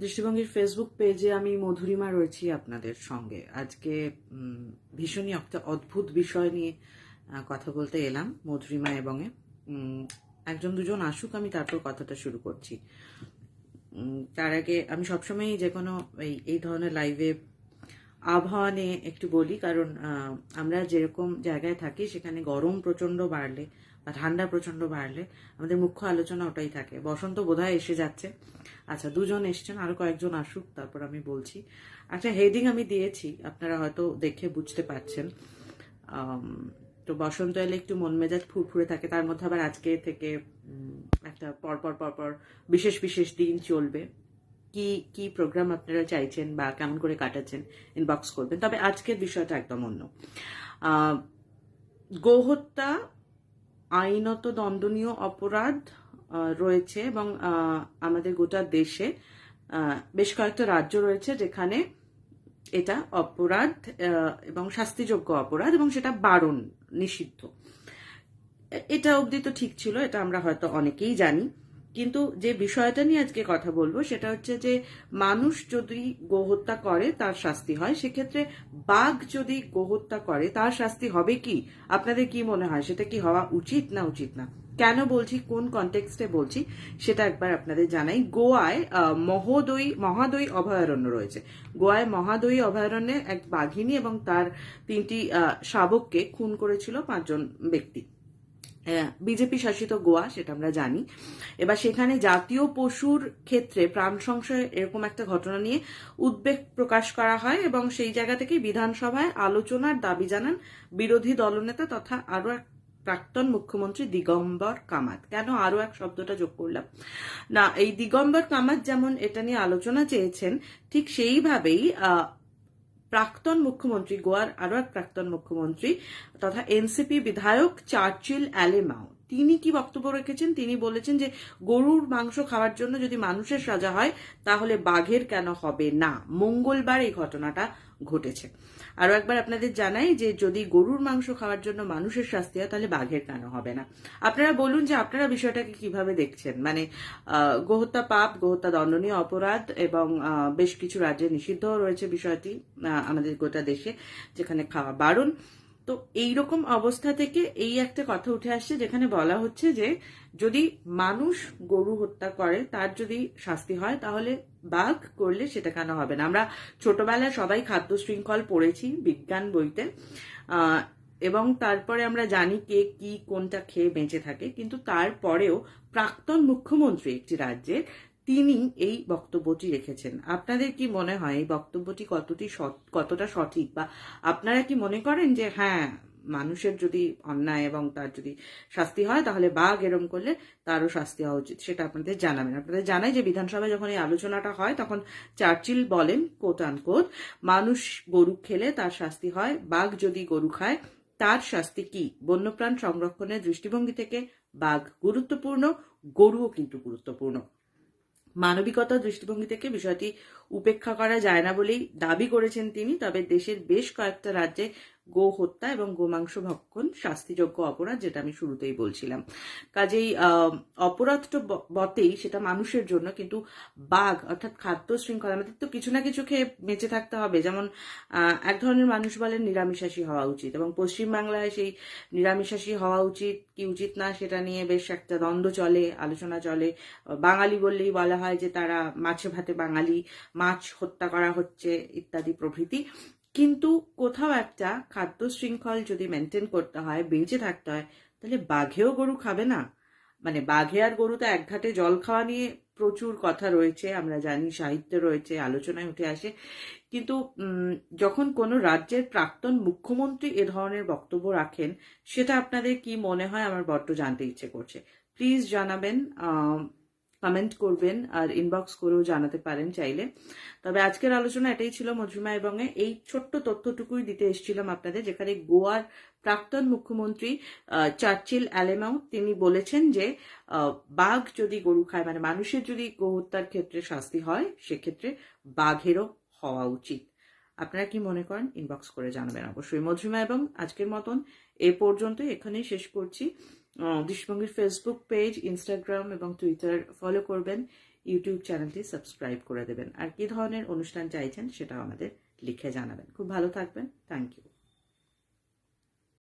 দৃষ্টিভঙ্গির ফেসবুক পেজে আমি মধুরিমা রয়েছি আপনাদের সঙ্গে। আজকে ভীষণই একটা অদ্ভুত বিষয় নিয়ে কথা বলতে এলাম মধুরিমা এবং একজন দুজন আসুক, আমি তারপর কথাটা শুরু করছি। তার আগে আমি সবসময়ই যে কোনো এই এই ধরনের লাইভে আবহাওয়া নিয়ে একটু বলি, কারণ আমরা যেরকম জায়গায় থাকি সেখানে গরম প্রচণ্ড বাড়লে বা ঠান্ডা প্রচণ্ড বাড়লে আমাদের মুখ্য আলোচনা ওটাই থাকে। বসন্ত বোধহয় এসে যাচ্ছে। আচ্ছা দুজন এসছেন, আরও কয়েকজন আসুক, তারপর আমি বলছি। আচ্ছা হেডিং আমি দিয়েছি, আপনারা হয়তো দেখে বুঝতে পারছেন। তো বসন্ত এলে একটু মন মেজাজ ফুরফুরে থাকে, তার মধ্যে আবার আজকে থেকে একটা পরপর পরপর বিশেষ বিশেষ দিন চলবে। কি কি প্রোগ্রাম আপনারা চাইছেন বা কেমন করে কাটাচ্ছেন ইনবক্স করবেন। তবে আজকের বিষয়টা একদম অন্য। গোহত্যা, আইনত দণ্ডনীয় অপরাধ রয়েছে এবং আমাদের গোটা দেশে বেশ কয়েকটা রাজ্য রয়েছে যেখানে এটা অপরাধ এবং শাস্তিযোগ্য অপরাধ এবং সেটা বারণ নিষিদ্ধ। এটা অবধি তো ঠিক ছিল, এটা আমরা হয়তো অনেকেই জানি। কিন্তু যে বিষয়টা নিয়ে আজকে কথা বলব সেটা হচ্ছে যে মানুষ যদি গোহত্যা করে তার শাস্তি হয়। সেক্ষেত্রে বাঘ যদি গোহত্যা করে তার শাস্তি হবে কি? আপনাদের কি মনে হয়? সেটা কি হওয়া উচিত না উচিত না? কেন বলছি? কোন কনটেক্সটে বলছি? সেটা একবার আপনাদের জানাই। গোয়ায় আহ, মহোদয়ী মহাদয়ী অভয়ারণ্য রয়েছে। গোয়ায় মহাদয়ী অভয়ারণ্যে এক বাঘিনী এবং তার তিনটি শাবককে খুন করেছিল পাঁচজন ব্যক্তি। বিজেপি শাসিত গোয়া, সেটা আমরা জানি। এবার সেখানে জাতীয় পশুর ক্ষেত্রে প্রাণ সংশয় এরকম একটা ঘটনা নিয়ে উদ্বেগ প্রকাশ করা হয় এবং সেই জায়গা থেকে বিধানসভায় আলোচনার দাবি জানান বিরোধী দলনেতা তথা আরও এক প্রাক্তন মুখ্যমন্ত্রী দিগম্বর কামাত। কেন আরও এক শব্দটা যোগ করলাম? না, এই দিগম্বর কামাত যেমন এটা নিয়ে আলোচনা চেয়েছেন, ঠিক সেইভাবেই প্রাক্তন মুখ্যমন্ত্রী গোয়ার আরও এক প্রাক্তন মুখ্যমন্ত্রী তথা এনসিপি বিধায়ক চার্চিল অ্যালেমাও। তিনি কি বক্তব্য রেখেছেন? তিনি বলেছেন যে গরুর মাংস খাওয়ার জন্য যদি মানুষের সাজা হয়, তাহলে বাঘের কেন হবে না? মঙ্গলবার এই ঘটনাটা ঘটেছে। আরও একবার আপনাদের জানাই যে যদি গরুর মাংস খাওয়ার জন্য মানুষের শাস্তি হয়, তাহলে বাঘের কেন হবে না? আপনারা বলুন যে আপনারা বিষয়টাকে কীভাবে দেখছেন? মানে গোহত্যা পাপ, গোহত্যা দণ্ডনীয় অপরাধ এবং বেশ কিছু রাজ্যে নিষিদ্ধ রয়েছে বিষয়টি আমাদের গোটা দেশে, যেখানে খাওয়া বারণ। তো এই রকম অবস্থা থেকে এই একটা কথা উঠে আসছে যেখানে বলা হচ্ছে যে যদি মানুষ গরু হত্যা করে, তার যদি শাস্তি হয়, তাহলে বাঘ করলে সেটা কেন হবে না? আমরা ছোটবেলায় সবাই খাদ্য শৃঙ্খল পড়েছি, বিজ্ঞান বইতে। এবং তারপরে আমরা জানি কে কি কোনটা খেয়ে বেঁচে থাকে। কিন্তু তারপরেও প্রাক্তন মুখ্যমন্ত্রী একটি রাজ্যের তিনি এই বক্তব্যটি রেখেছেন। আপনাদের কি মনে হয় এই বক্তব্যটি কতটি কতটা সঠিক? বা আপনারা কি মনে করেন যে হ্যাঁ মানুষের যদি অন্যায় এবং তার যদি শাস্তি হয়, তাহলে বাঘ এরম করলে তারও শাস্তি হওয়া উচিত, সেটা আপনাদের জানাবেন। আপনাদের জানাই যে, বিধানসভায় যখন এই আলোচনাটা হয়, তখন চার্চিল বলেন কোট আনকোট মানুষ গরু খেলে তার শাস্তি হয়, বাঘ যদি গরু খায়, তার শাস্তি কি? বন্যপ্রাণ সংরক্ষণের দৃষ্টিভঙ্গি থেকে বাঘ গুরুত্বপূর্ণ, গরুও কিন্তু গুরুত্বপূর্ণ। মানবিকতার দৃষ্টিভঙ্গি থেকে বিষয়টি উপেক্ষা করা যায় না বলেই দাবি করেছেন তিনি, তবে দেশের বেশ কয়েকটা রাজ্যে গো হত্যা এবং গোমাংস ভক্ষণ শাস্তিযোগ্য অপরাধ, যেটা আমি শুরুতেই বলছিলাম। কাজেই অপরাধ তো বটেই, সেটা মানুষের জন্য, কিন্তু বাঘ, অর্থাৎ খাদ্য শৃঙ্খলা, আমাদের তো কিছু না কিছু খেয়ে বেঁচে থাকতে হবে। যেমন এক ধরনের মানুষ বলেন নিরামিষাশী হওয়া উচিত এবং পশ্চিমবাংলায় সেই নিরামিষাশী হওয়া উচিত, কি উচিত না, সেটা নিয়ে বেশ একটা দ্বন্দ্ব চলে, আলোচনা চলে। বাঙালি বললেই বলা হয় যে তারা মাছে ভাতে বাঙালি, মাছ হত্যা করা হচ্ছে, ইত্যাদি প্রভৃতি। কিন্তু কোথাও একটা খাদ্য শৃঙ্খল যদি মেনটেন করতে হয়, বেঁচে থাকতে হয়, তাহলে বাঘেও গরু খাবে না। মানে বাঘে আর গরু তো এক ঘাটে জল খাওয়া নিয়ে প্রচুর কথা রয়েছে, আমরা জানি সাহিত্য রয়েছে, আলোচনায় উঠে আসে। কিন্তু যখন কোনো রাজ্যের প্রাক্তন মুখ্যমন্ত্রী এ ধরনের বক্তব্য রাখেন, সেটা আপনাদের কি মনে হয়? আমার বড্ড জানতে ইচ্ছে করছে। প্লিজ জানাবেন কমেন্ট করবেন আর ইনবক্স করেও জানাতে পারেন চাইলে। তবে আজকের আলোচনা এটাই ছিল মজুমা এবং এই ছোট্ট তথ্যটুকুই দিতে এসেছিলাম আপনাদের, যেখানে গোয়ার প্রাক্তন মুখ্যমন্ত্রী চার্চিল অ্যালেমাও তিনি বলেছেন যে বাঘ যদি গরু খায় মানে মানুষের যদি গোহত্যার ক্ষেত্রে শাস্তি হয়, সেক্ষেত্রে বাঘেরও হওয়া উচিত। আপনারা কি মনে করেন? ইনবক্স করে জানাবেন অবশ্যই। মধুরিমা এবং আজকের মতন এ পর্যন্ত এখানেই শেষ করছি। দৃষ্টিভঙ্গির ফেসবুক পেজ ইনস্টাগ্রাম এবং টুইটার ফলো করবেন। ইউটিউব চ্যানেলটি সাবস্ক্রাইব করে দেবেন। আর কি ধরনের অনুষ্ঠান চাইছেন সেটাও আমাদের লিখে জানাবেন। খুব ভালো থাকবেন। Thank you